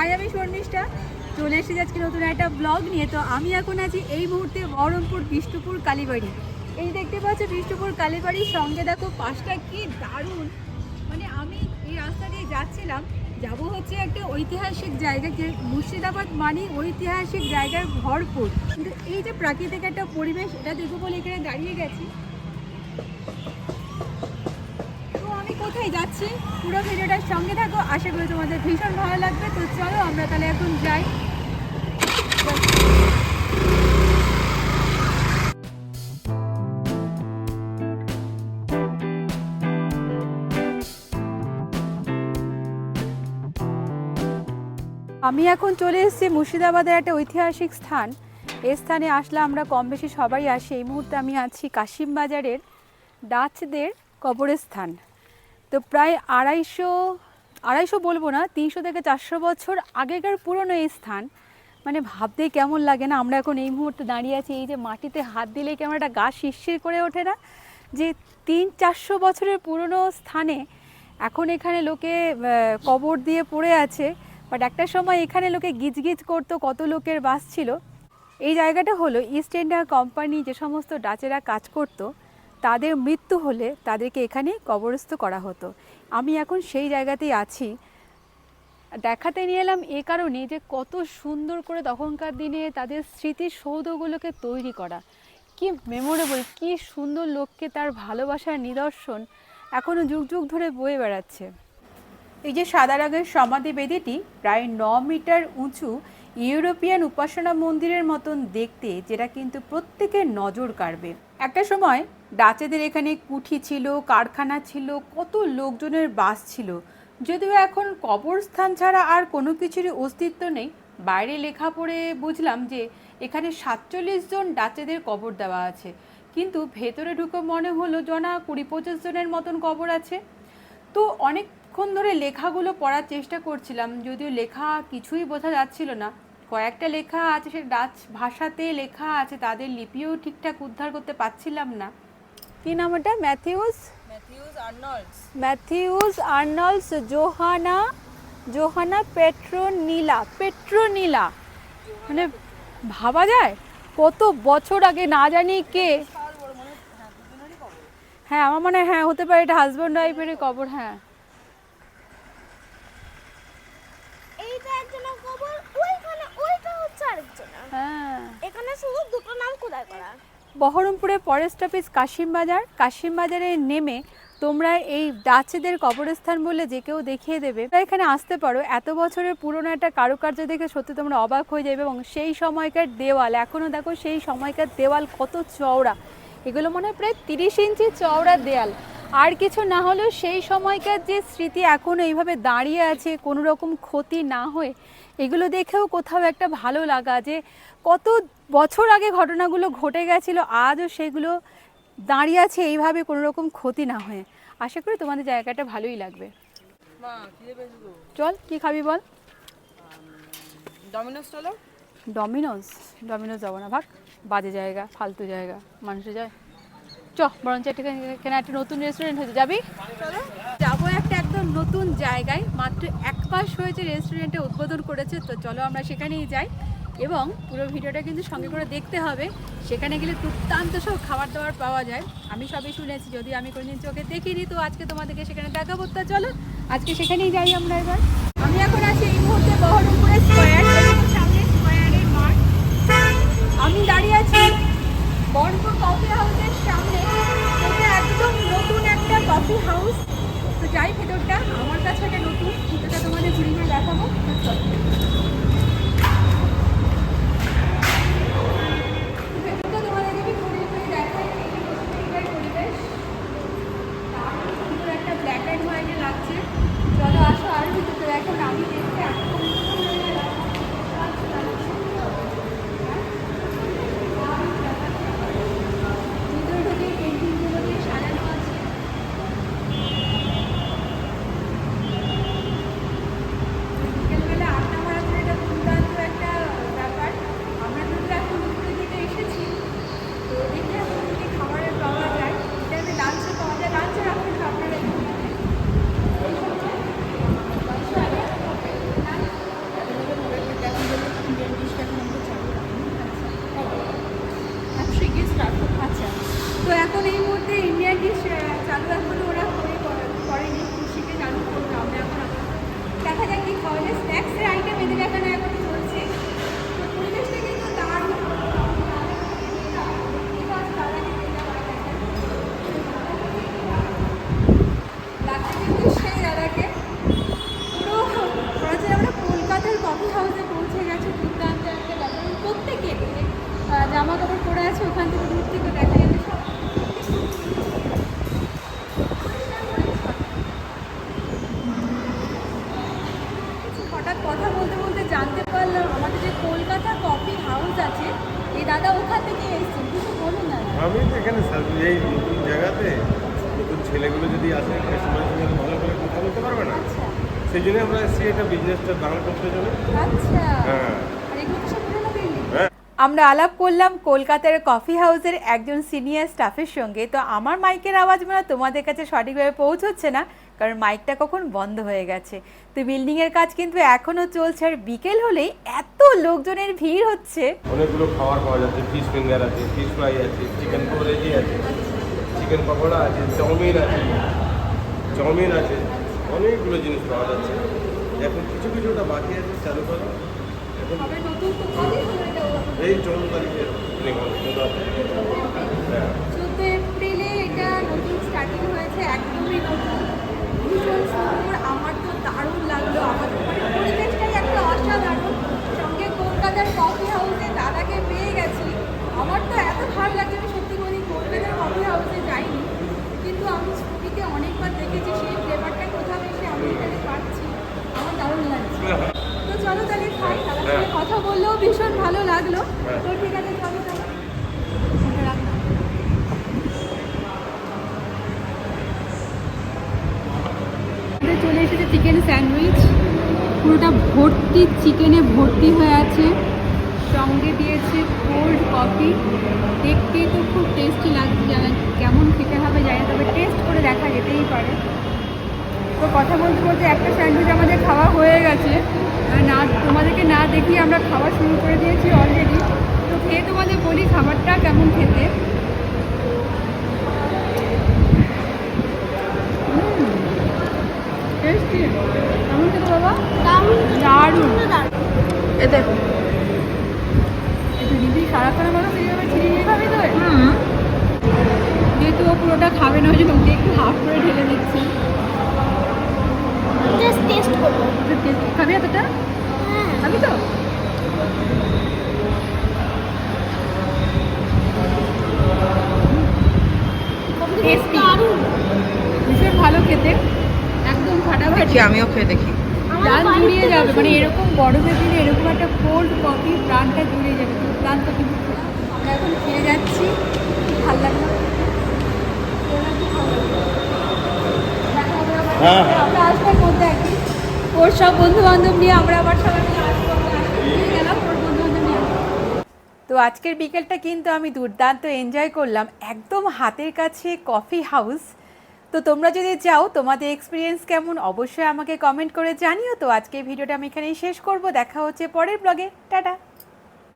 High আমি শর্মিষ্ঠা, চলে এসেছি আজকে নতুন একটা ব্লগ নিয়ে। তো আমি এখন আছি এই মুহূর্তে বহরমপুর বিষ্ণুপুর কালীবাড়ি। এই দেখতে পাচ্ছ বিষ্ণুপুর কালীবাড়ির সঙ্গে দেখো পাশটা কি দারুণ। মানে আমি এই রাস্তা দিয়ে যাচ্ছিলাম, যাব হচ্ছে একটা ঐতিহাসিক জায়গা যে মুর্শিদাবাদ মানে ঐতিহাসিক জায়গার ভরপুর। কিন্তু এই যে প্রাকৃতিক একটা পরিবেশ, এটা দেখব বলে এখানে দাঁড়িয়ে গেছি। কোথায় যাচ্ছি পুরো ভিডিওটার সঙ্গে থাকো। আশা করি তোমাদের ভীষণ ভালো লাগবে। তো চলো আমরা তাহলে এখন যাই। আমি এখন চলে এসেছি মুর্শিদাবাদের একটা ঐতিহাসিক স্থান। এই স্থানে আসলে আমরা কম বেশি সবাই আসি। এই মুহূর্তে আমি আছি কাশিম বাজারের ডাচদের কবরস্থান। তো প্রায় আড়াইশো আড়াইশো বলব না, তিনশো থেকে চারশো বছর আগেকার পুরনো এই স্থান। মানে ভাবতেই কেমন লাগে না, আমরা এখন এই মুহূর্তে দাঁড়িয়ে আছি, এই যে মাটিতে হাত দিলেই কেমন একটা গা শিরশির করে ওঠে না? যে তিন চারশো বছরের পুরনো স্থানে এখন এখানে লোকে কবর দিয়ে পড়ে আছে বাট একটা সময় এখানে লোকে গিজগিজ করতো, কত লোকের বাস ছিল। এই জায়গাটা হলো ইস্ট ইন্ডিয়া কোম্পানি যে সমস্ত ডাচেরা কাজ করতো তাদের মৃত্যু হলে তাদেরকে এখানে কবরস্থ করা হতো। আমি এখন সেই জায়গাতেই আছি। দেখাতে নিয়ে এলাম এ কারণে যে কত সুন্দর করে তখনকার দিনে তাদের স্মৃতিসৌধগুলোকে তৈরি করা। কি মেমোরেবল কি সুন্দর লোককে তার ভালোবাসার নিদর্শন এখনও যুগ যুগ ধরে বয়ে বেড়াচ্ছে। এই যে সাদা রঙের সমাধি বেদিটি প্রায় ন মিটার উঁচু ইউরোপিয়ান উপাসনা মন্দিরের মতন দেখতে যেটা কিন্তু প্রত্যেকের নজর কাড়বে। একটা সময় ডাচেদের এখানে কুঠি ছিল, কারখানা ছিল, কত লোকজনের বাস ছিল। যদিও এখন কবরস্থান ছাড়া আর কোনো কিছুরই অস্তিত্ব নেই। বাইরে লেখা পড়ে বুঝলাম যে এখানে সাতচল্লিশ জন ডাচেদের কবর দেওয়া আছে। কিন্তু ভেতরে ঢুকে মনে হলো জনা কুড়ি পঁচিশ জনের মতন কবর আছে। তো অনেকক্ষণ ধরে লেখাগুলো পড়ার চেষ্টা করছিলাম, যদিও লেখা কিছুই বোঝা যাচ্ছিল না। কয়েকটা লেখা আছে সে ডাচ ভাষাতে লেখা আছে তাদের লিপিও ঠিকঠাক উদ্ধার করতে পারছিলাম না। কি নাম ওটা? Matthews? Matthews Arnold's. Matthews Arnold's Johanna Johanna Petronella Petronella. মানে ভাবা যায়? কত বছর আগে না জানি কে। হ্যাঁ আমার মনে হয় হ্যাঁ হতে পারে এটা হাজব্যান্ড ওয়াইফের কবর হ্যাঁ। হ্যাঁ। এখানে শুধু দুটো নাম করা। বহরমপুরে ফরেস্ট অফিস কাশিম বাজার কাশিম বাজারে নেমে তোমরা এই ডাচেদের কবরস্থান বলে যে কেউ দেখিয়ে দেবে। এখানে আসতে পারো। এত বছরের পুরনো একটা কারুকার্য দেখে সত্যি তোমরা অবাক হয়ে যাবে এবং সেই সময়কার দেওয়াল এখনও দেখো সেই সময়কার দেওয়াল কত চওড়া। এগুলো মনে হয় প্রায় তিরিশ ইঞ্চি চওড়া দেয়াল আর কিছু না হলেও সেই সময়কার যে স্মৃতি এখন এইভাবে দাঁড়িয়ে আছে কোনো রকম ক্ষতি না হয়ে এগুলো দেখেও কোথাও একটা ভালো লাগা যে কত বছর আগে ঘটনাগুলো ঘটে গেছিল আজও সেগুলো দাঁড়িয়ে আছে এইভাবে কোনো রকম ক্ষতি না হয়ে। আশা করি তোমাদের জায়গাটা ভালোই লাগবে। চল কি খাবি বল? ডমিনোস চলো। ডমিনোস ডমিনোজ যাব না ভাগ। বাজে জায়গা ফালতু জায়গা মানুষে যায়। চ, বরঞ্চ এখানে একটা নতুন রেস্টুরেন্ট হয়েছে যাবি। চলো, যাব একটা একদম নতুন জায়গায়, মাত্র এক মাস হয়েছে রেস্টুরেন্টে উদ্বোধন করেছে, তো চলো আমরা সেখানেই যাই। এবং পুরো ভিডিওটা কিন্তু সঙ্গে করে দেখতে হবে, সেখানে গেলে দুর্দান্ত সব খাবার দাবার পাওয়া যায়। আমি সবই শুনেছি, যদি আমি কোনোদিন চোখে দেখিনি, তো আজকে তোমাদেরকে সেখানে দেখাবো। তো চলো, আজকে সেখানেই যাই আমরা এবার। আমি এখন আছি এই মুহূর্তে বহরমপুরে স্কোয়ার হঠাৎ কথা বলতে বলতে জানতে পারলাম আমাদের যে কলকাতা কফি হাউস আছে এই দাদা ওখান থেকে এসেছেন কিছু বলুন না। আমি তো এখানে এই নতুন জায়গাতে নতুন ছেলেগুলো যদি আসে কাস্টমারের সঙ্গে ভালো করে কথা বলতে পারবে না। আচ্ছা। সেই জন্য আমরা এসেছি এটা বিজনেসটা দাঁড় করতে জন্য। আচ্ছা। হ্যাঁ। হ্যাঁ। আমরা আলাপ করলাম কলকাতার কফি হাউসের একজন সিনিয়র স্টাফের সঙ্গে। তো আমার মাইকের আওয়াজ মানে তোমাদের কাছে সঠিকভাবে পৌঁছচ্ছে না। কারণ মাইকটা কখন বন্ধ হয়ে গেছে। তো বিল্ডিংয়ের কাজ কিন্তু এখনও চলছে আর বিকেল হলেই এত লোকজনের ভিড় হচ্ছে। অনেকগুলো খাবার পাওয়া যাচ্ছে ফিশ ফিঙ্গার আছে ফিশ ফ্রাই আছে চিকেন করেজি আছে চিকেন পকোড়া আছে চাউমিন আছে চাউমিন আছে অনেকগুলো জিনিস পাওয়া যাচ্ছে। এখন কিছু কিছুটা বাকি আছে চালু করা? এই চৌদ্দ তারিখে opening হবে, চৌদ্দ হ্যাঁ চোদ্দ এপ্রিলে এটা নতুন স্টার্টিং হয়েছে একদমই নতুন ভীষণ সুন্দর আমার তো দারুণ লাগল আমাদের মানে পরিবেশটাই একটা অসাধারণ সঙ্গে কলকাতার কফি হাউসে দাদাকে পেয়ে গেছি আমার তো এত ভালো লাগছে আমি সত্যি বলি কলকাতার কফি হাউসে যাইনি কিন্তু আমি ছবিতে অনেকবার দেখেছি সেই ফ্লেভারটা কোথাও এসে আমি এখানে পাচ্ছি আমার দারুণ লাগছে তো চলো তাহলে খাই দাদার সঙ্গে কথা বললেও ভীষণ ভালো লাগল হ্যাঁ। তো ঠিক আছে চলো চলো রাখলাম আমাদের চলে এসেছে চিকেন স্যান্ডউইচ পুরোটা ভর্তি চিকেনে ভর্তি হয়ে আছে। সঙ্গে দিয়েছে কোল্ড কফি দেখতেই তো খুব টেস্টি লাগছে জানা কেমন খেতে হবে জানি, তবে টেস্ট করে দেখা যেতেই পারে। তো কথা বলতে বলতে একটা স্যান্ডউইচ আমাদের খাওয়া হয়ে গেছে। না, তোমাদেরকে না দেখিয়ে আমরা খাওয়া শুরু করে দিয়েছি অলরেডি তো খেয়ে তোমাদের বলি, খাবারটা কেমন খেতে? টেস্টি। কেমন খেতে বাবা দারুণ। দারুণ দারুণ এ দেখো। একটু দিদি সারাক্ষণ আমাকে সেইভাবে ছিঁড়ে নিয়ে খাবি তো? যেহেতু ও পুরোটা খাবে না ওই জন্য ওকে একটু হাফ করে ঢেলে দিচ্ছি। টেস্ট করব। taste- খাবি এতটা? হ্যাঁ। খাবি তো Tasty. দারুণ ভীষণ ভালো খেতে একদম ফাটাফাটি আমিও খেয়ে দেখি। আমার প্রাণ জুড়িয়ে যাবে মানে এরকম দিনে এরকম একটা কোল্ড কফি প্রাণটা জুড়িয়ে যাবে দুর্দান্ত কিন্তু আমরা এখন খেয়ে যাচ্ছি ভালো লাগল। দেখা। হ্যাঁ। আমরা একদিন ওর সব বন্ধু বান্ধব নিয়ে আমরা আবার সবাই গেলাম ওর বন্ধু বান্ধব নিয়ে তো আজকের বিকেলটা কিন্তু আমি দুর্দান্ত এনজয় করলাম। একদম হাতের কাছে কফি হাউস তো তোমরা যদি চাও তোমাদের এক্সপিরিয়েন্স কেমন, অবশ্যই আমাকে কমেন্ট করে জানিও। তো আজকে ভিডিওটা আমি এখানেই শেষ করব। দেখা হচ্ছে পরের ব্লগে টাটা!